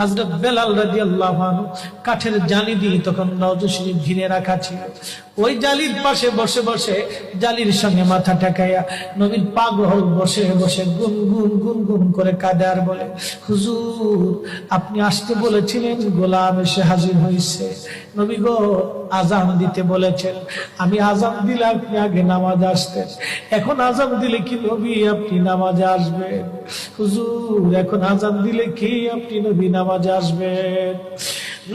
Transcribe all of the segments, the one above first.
হজরত বেলাল রাজি আল্লাহ কাঠের জালি দিয়ে তখন শরীফ ঘিরে রাখা ছিল। ওই জালির পাশে বসে বসে জালির সঙ্গে মাথা ঠেকাইয়া নবীন পাগল বসে বসে গুন গুন গুন গুন করে কাঁদে আর বলে, হুজুর, আপনি আসতে বলেছিলেন, গোলাম এসে হাজির হয়েছে নবী গো, আজান দিতে বলেছেন। আমি আজান দিলে আপনি আগে নামাজ আসতেন। এখন আজান দিলে কি নবী আপনি নামাজে আসবেন? হুজুর, এখন আজান দিলে কি আপনি নবী নামাজে আসবেন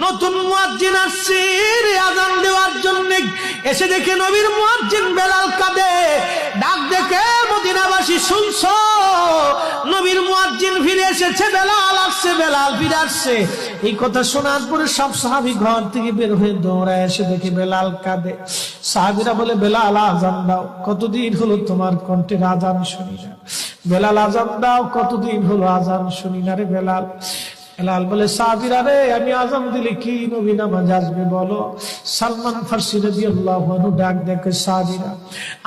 নতুন মুয়াজ্জিন আসছে আজান দেওয়ার জন্য। এসে দেখে নবীর মুয়াজ্জিন বেলাল কাঁদে। ডাক দেখে মদিনাবাসী, শুনছো? নবীর মুয়াজ্জিন ফিরে এসেছে, বেলাল আসছে, বেলাল ফিরে আসছে। এই কথা শোনার পরে সব সাহাবি ঘর থেকে বের হয়ে দৌড়ায় এসে দেখে বেলাল কাঁদে। সাহাবিরা বলে, বেলাল, আজান দাও। কতদিন হলো তোমার কণ্ঠের আজান শুনি না? বেলাল, আজান দাও। কতদিন হলো আজান শুনি না রে বেলাল? বেলাল বলে সাহাবিরা রে, আমি আজম দিলে কি নবী নামাজ আসবে বলো? সালমান ফার্সি রাজি আল্লাহ ডাক দেখে সাহাবিরা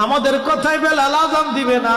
আমাদের কথায় বেলাল আজম দিবে না।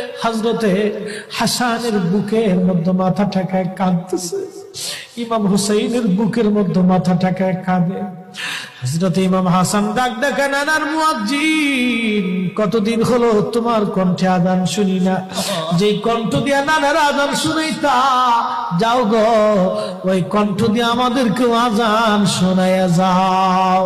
হাজরতে হাসানের বুকের মধ্যে মাথা ঠেকায় কাঁদতেছে। ইমাম হুসাইনের বুকের মধ্যে মাথা ঠেকায় কাঁদে। হজরত ইমাম হাসান ডাক ডাকা নানার মুয়াজ্জিন, কতদিন হলো তোমার কণ্ঠে আদান শুনি না? যেই কণ্ঠ দিয়া নানার আদান শুনাইতা, যাও গো, ওই কণ্ঠ দিয়ে আমাদেরকেও আজান শোনাইয়া যাও।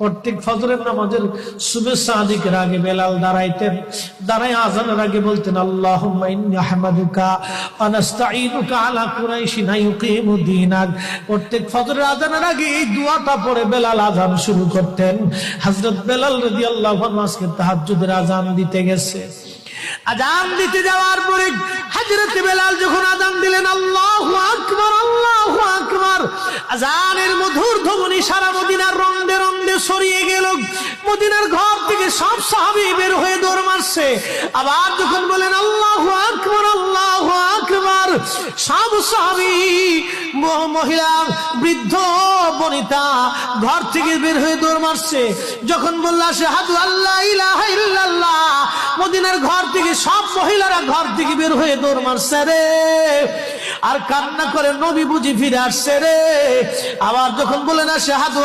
প্রত্যেক ফজরের নামাজের শুভেচ্ছা আদিকের আগে বেলাল দাঁড়াইতেন। দাঁড়াই আজানের আগে বলতেন আল্লাহ আজানের আগে এই পড়ে বেলাল আজান শুরু করতেন। হযরত বেলাল রাদিয়াল্লাহু আনহু আজকে তাহাজ্জুদের আজান দিতে গেছে। আজান দিতে যাওয়ার পরে হাজরত বেলাল যখন আজান দিলেন, আল্লাহু আকবার আল্লাহু আকবার। আজানের মধুর ধ্বনি সারা মদিনার রন্দে ছড়িয়ে গেল। মদিনার ঘর থেকে সব সাহাবী বের হয়ে দৌড় মারছে। আবার যখন বলেন, আল্লাহু আকবার আল্লাহু আকবার, সব সাহাবী মহিলা, বৃদ্ধ, বনিতা ঘর থেকে বের হয়ে দৌড় মারছে। যখন বললা সে হাদু আল্লাহ ইলাহা ইল্লাল্লাহ, মদিনার ঘর থেকে সব মহিলারা ঘর থেকে বের হয়ে দৌড় মারছে। রে আর কান্না করে নবী বুঝি ফিরে আসছে রে। আবার যখন বলে না শাহাদু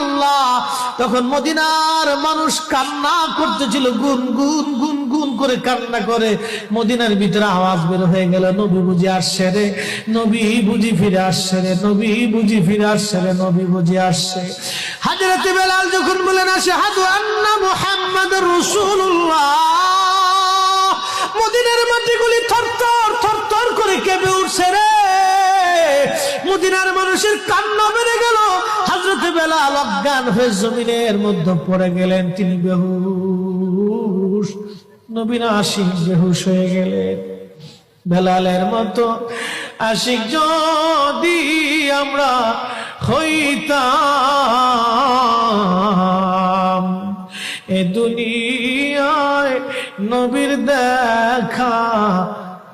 আল্লাহ তখন মদিনার মানুষ কান্না করতেছিল, গুন গুন গুন গুন করে কান্না করে। মদিনার ভিতরে আওয়াজ বের হয়ে গেল, নবী বুঝি আসছে রে, নবী বুঝি ফিরে আসছে রে, নবী বুঝি ফিরে আসছে রে, নবী বুঝি আসছে। হাজরতে বেলাল যখন বলেন শাহাদু আন্না মুহাম্মাদুর রাসূলুল্লাহ, মদিনার মাটিগুলি থরথর মদিনার মানুষের কান্না বেড়ে গেল। হজরত বেলাল অজ্ঞান হয়ে জমিনের মধ্যে পড়ে গেলেন। তিনি বেহুশ, নবীন আশিক বেহুশ হয়ে গেলেন। বেলালের মতো আশিক, যদি আমরা হইতাম এ দুনিয়ায় নবীর দেখা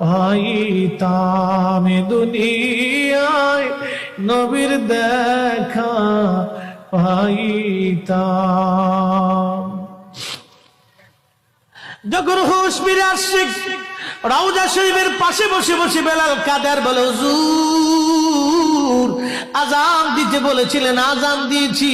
পাইতাম দুনিয়ায় নবীর দেখা পাইতাম। যখন হুশ ফিরে আসছে রাউজা শরীফের পাশে বসে বসে বেলাল কাদের বলে, হুজুর, আজান দিতে বলেছিলেন, আজান দিয়েছি।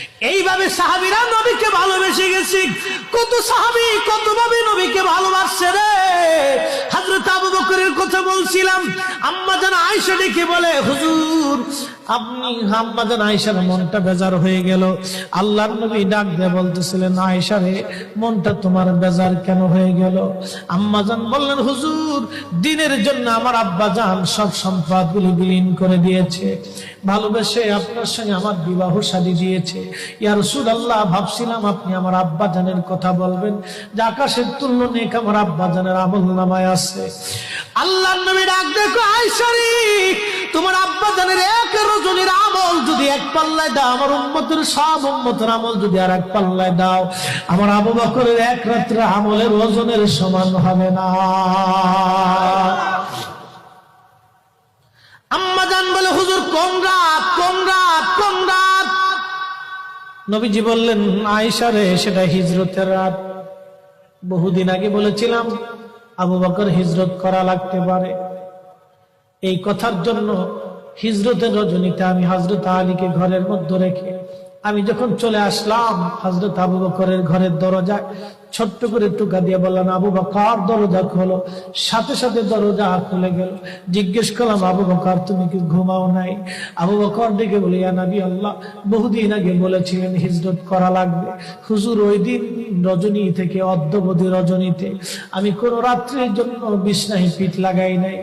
এইভাবে সাহাবিরা নবীকে ভালোবেসে গেছি। কত সাহাবি কত ভাবে নবীকে ভালোবাসছে রে। হাজরত আবু বকরের কথা বলছিলাম। আম্মা যেন আয়সা ডেকে বলে, হুজুর আপনি আম্মা জান আয়েশার মনটা বেজার হয়ে গেল। আল্লাহর নবী ডাক দিয়ে বলতেছিলেন মনটা তোমার বেজার কেন হয়ে গেল? আম্মা জান বললেন, হুজুর, দিনের জন্য আমার সব বিলীন করে দিয়েছে। ভালোবেসে আপনার সঙ্গে আমার বিবাহ শাদী দিয়েছে। ইয়া রাসূলুল্লাহ, ভাবছিলাম আপনি আমার আব্বা জানের কথা বলবেন। যে আকাশের তুল্য নেক আমার আব্বা জানের আমল নামায় আছে। আল্লাহ নবী ডাক দেখো আয়সারি তোমার আব্বা জানের এক রজনীর আমল যদি এক পাল্লায় দাও, আমার উম্মতের সব উম্মতের আমল যদি আর এক পাল্লায় দাও, আমার আবু বকরের এক রাত্রে আমলের ওজনের সমান হবে না। আম্মা জান বলে, হুজুর কোন রাত কোন রাত কোন রাত নবীজি বললেন, আয়েশা রে, সেটা হিজরতের রাত। বহুদিন আগে বলেছিলাম, আবু বকর হিজরত করা লাগতে পারে। এই কথার জন্য হিজরতের রজনীতে আমি হজরত আলীকে ঘরের মধ্যে রেখে আমি যখন চলে আসলাম হজরত আবু বকরের ঘরের দরজায় ছোট্ট করে টুকা দিয়ে বললাম, আবু বকর, দরজা খোলো। সাথে সাথে দরজা খুলে গেল। জিজ্ঞেস করলাম, আবু বকর, তুমি কি ঘুমাও নাই? আবু বকর ডেকে বলি নবী আল্লাহ, বহুদিন আগে বলেছিলেন হিজরত করা লাগবে। হুজুর ওই দিন রজনী থেকে অদ্যবধি রজনীতে। আমি কোনো রাত্রির জন্য বিছনায় পিঠ লাগাই নাই।